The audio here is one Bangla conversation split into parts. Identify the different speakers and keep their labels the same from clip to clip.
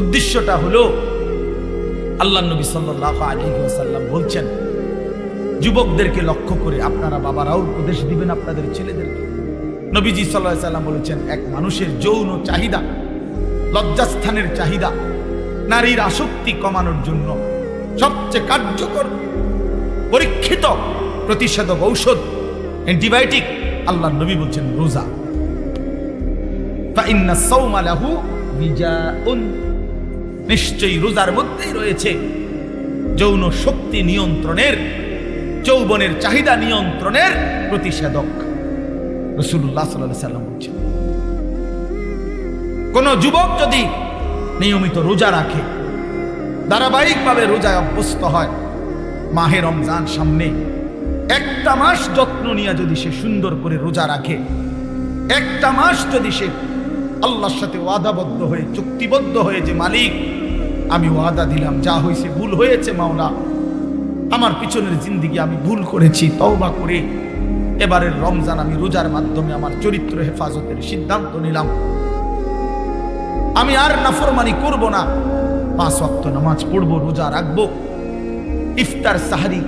Speaker 1: উদ্দেশ্যটা হলো, আল্লাহ নবী সাল্লাহ আলী ওসাল্লাম বলছেন, যুবকদেরকে লক্ষ্য করে আপনারা বাবারাও উপদেশ দিবেন আপনাদের ছেলেদেরকে। নবীজি সাল্লাহ সাল্লাম বলেছেন, এক মানুষের যৌন চাহিদা, লজ্জাস্থানের চাহিদা, নারীর আসক্তি কমানোর জন্য সবচেয়ে কার্যকর পরীক্ষিত প্রতিষেধক ঔষধ, অ্যান্টিবায়োটিক আল্লাহ নবী বলছেন রোজা। ফাইন্না সাওমা লাহু বিজাউন নিশ্চয়ই রোজার মধ্যেই রয়েছে। যৌন শক্তি নিয়ন্ত্রণের, যৌবনের চাহিদা নিয়ন্ত্রণের প্রতিষেধক। রসুল্লাহ সাল্লাহ সাল্লাম বলছেন, কোন যুবক যদি নিয়মিত রোজা রাখে, ধারাবাহিকভাবে রোজায় অভ্যস্ত হয়, মাহে রমজান সামনে, একটা মাস যত্ন নিয়ে যদি সে সুন্দর করে রোজা রাখে, একটা মাস যদি সে আল্লাহর সাথে ওয়াদাবদ্ধ হয়ে, চুক্তিবদ্ধ হয়ে যে মালিক, আমি ওয়াদা দিলাম, যা হয়েছে ভুল হয়েছে মাওলা। আমার পিছনের জিন্দিগি আমি ভুল করেছি, তওবা করে এবারের রমজান আমি রোজার মাধ্যমে আমার চরিত্র হেফাজতের সিদ্ধান্ত নিলাম। আমি আর নাফরমানি করব না। পাঁচ ওয়াক্ত নামাজ পড়ব, রোজা রাখব। ইফতার, সাহারি,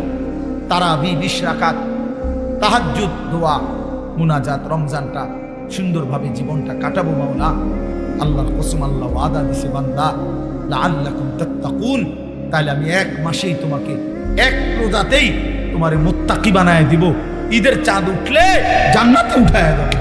Speaker 1: তারাবি, বিশ রাকাত, তাহাজ্জুদ, দোয়া, মুনাজাত, রমজানটা সুন্দরভাবে জীবনটা কাটাবো, মাওলা। আল্লাহর কসম, আল্লাহ আদা দিছে, বান্দা। লাল্লাকুম তাত্তাকুন। তাহলে আমি এক মাসেই তোমাকে এক রোজাতেই তোমারে মোত্তাকি বানায় দিব। ঈদের চাঁদ উঠলে জান্নাতে উঠায় দেবো।